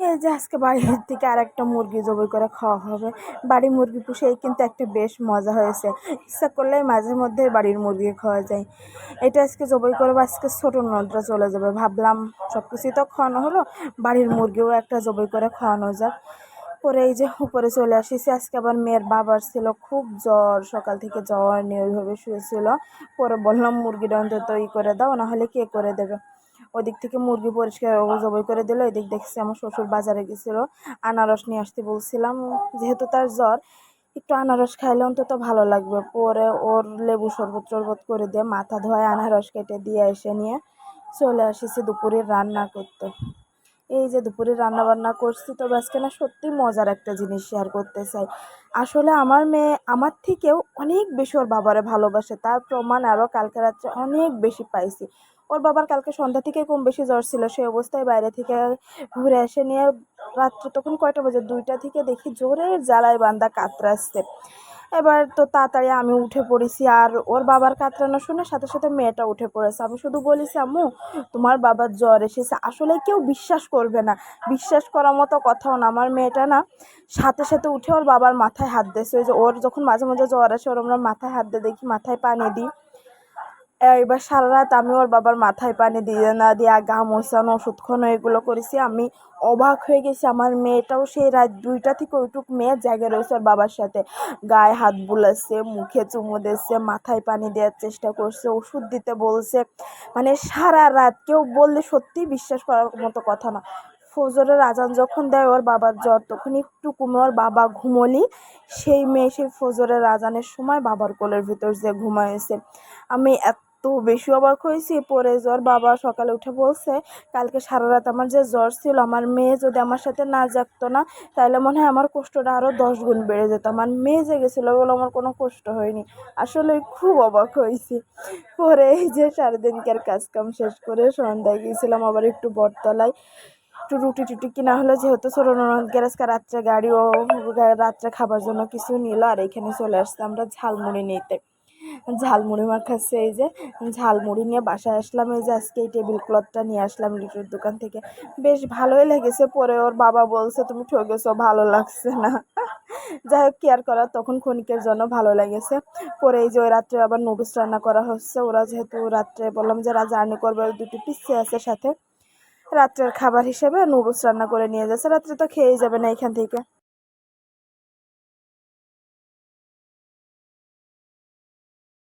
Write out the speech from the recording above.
এই যে আজকে বাড়ির থেকে আর একটা মুরগি জবাই করে খাওয়া হবে। বাড়ির মুরগি পুষেই কিন্তু একটা বেশ মজা হয়েছে। ইচ্ছা করলেই মাঝে মধ্যে বাড়ির মুরগি খাওয়া যায়। এটা আজকে জবাই করব, আজকে ছোটো নদরা চলে যাবে। ভাবলাম সব কিছুই তো খাওয়ানো হলো, বাড়ির মুরগিও একটা জবাই করে খাওয়ানো যাক। পরে এই যে উপরে চলে আসিছি, আজকে আবার মেয়ের বাবার ছিল, খুব জ্বর, সকাল থেকে জ্বর নিয়ে ওইভাবে শুয়েছিল। পরে বললাম, মুরগিটা অন্তত ই করে দাও, নাহলে কে করে দেবে? ওদিক থেকে মুরগি পরিষ্কার জবাই করে দিল, এদিক দেখছি আমার শ্বশুর বাজারে গেছিল, আনারস নিয়ে আসতে বলছিলাম, যেহেতু তার জ্বর, একটু আনারস খাইলে অন্তত ভালো লাগবে। পরে ওর লেবু শরবত শরবত করে দিয়ে মাথা ধোয় আনারস কেটে দিয়ে এসে নিয়ে চলে আসিছি দুপুরে রান্না করতে। এই যে দুপুরে রান্না বান্না করছি তবে আজকে না সত্যি মজার একটা জিনিস শেয়ার করতে চাই। আসলে আমার মেয়ে আমার থেকেও অনেক বেশি ওর বাবারে ভালোবাসে, তার প্রমাণ আরও কালকে রাত্রে অনেক বেশি পাইছি। ওর বাবার কালকে সন্ধ্যা থেকে কম বেশি জ্বর ছিল সেই অবস্থায় বাইরে থেকে ঘুরে এসে নিয়ে রাত্রে তখন কয়টা বাজে? দুইটা থেকে দেখি জোরের জ্বালায় বান্দা কাতরাচ্ছে। এবার তো তাড়াতাড়ি আমি উঠে পড়েছি আর ওর বাবার কাতরানো শুনে সাথে সাথে মেয়েটা উঠে পড়েছে। আমি শুধু বলেছি, আম্মু, তোমার বাবার জ্বর এসেছে। আসলে কেউ বিশ্বাস করবে না। বিশ্বাস করার মতো কথাও না। আমার মেয়েটা না, সাথে সাথে উঠে ওর বাবার মাথায় হাত দিয়েছে। ওই যে ওর যখন মাঝে মাঝে জ্বর আসে, ওর আমরা মাথায় হাত দিয়ে দেখি, মাথায় পানি দিই। এবার সারা রাত আমি ওর বাবার মাথায় পানি দিয়ে না দিয়ে গা মোছানো ওষুধ খানো এগুলো করেছি। আমি অবাক হয়ে গেছি, আমার মেয়েটাও সেই রাত দুইটা থেকে ওইটুক মেয়ে জায়গায় রয়েছে ওর বাবার সাথে। গায়ে হাত বুলাচ্ছে, মুখে চুমু দিচ্ছে, মাথায় পানি দেওয়ার চেষ্টা করছে, ওষুধ দিতে বলছে। মানে সারা রাত কেউ বললে সত্যি বিশ্বাস করার মতো কথা না। ফজরের আজান যখন দেয় ওর বাবার জ্বর তখন একটু কমে ওর বাবা ঘুমোলি। সেই মেয়ে সেই ফজরের আজানের সময় বাবার কোলের ভিতর যে ঘুমাইছে। আমি এত বেশি অবাক হয়েছি। পরে জ্বর বাবা সকালে উঠে বলছে, কালকে সারা রাত আমার যে জ্বর ছিল, আমার মেয়ে যদি আমার সাথে না জাগতো না, তাহলে মনে হয় আমার কষ্টটা আরও দশ গুণ বেড়ে যেত। আমার মেয়ে জেগেছিলো বলে আমার কোনো কষ্ট হয়নি। আসলে খুব অবাক হয়েছি। পরে এই যে সারাদিনকার কাজকাম শেষ করে সন্ধ্যায় গিয়েছিলাম আবার একটু বটতলায়। একটু রুটি টুটি কিনা হলো যেহেতু ছোটো আজকে রাত্রে গাড়িও, রাত্রে খাবার জন্য কিছু নিল, আর এখানে চলে আসছে আমরা ঝালমুড়ি নিতে। ঝালমুড়ি মাখাচ্ছে এই যে ঝালমুড়ি নিয়ে বাসায় আসলাম, এই যে আজকে এই টেবিল ক্লথটা নিয়ে আসলাম লিটুর দোকান থেকে। বেশ ভালোই লেগেছে পরে ওর বাবা বলছে, তুমি ঠকেছো ভালো লাগছে না। যাই হোক কেয়ার করা তখন ক্ষণিকের জন্য ভালো লেগেছে। পরে এই যে ওই রাত্রে আবার নুডলস রান্না করা হচ্ছে, ওরা যেহেতু রাত্রে বললাম যে জার্নি করবে, ওই দুটি পিসে আছে সাথে। রাত্রের খাবার হিসেবে নুডলস রান্না করে নিয়ে যাচ্ছে, রাত্রে তো খেয়েই যাবে না এখান থেকে।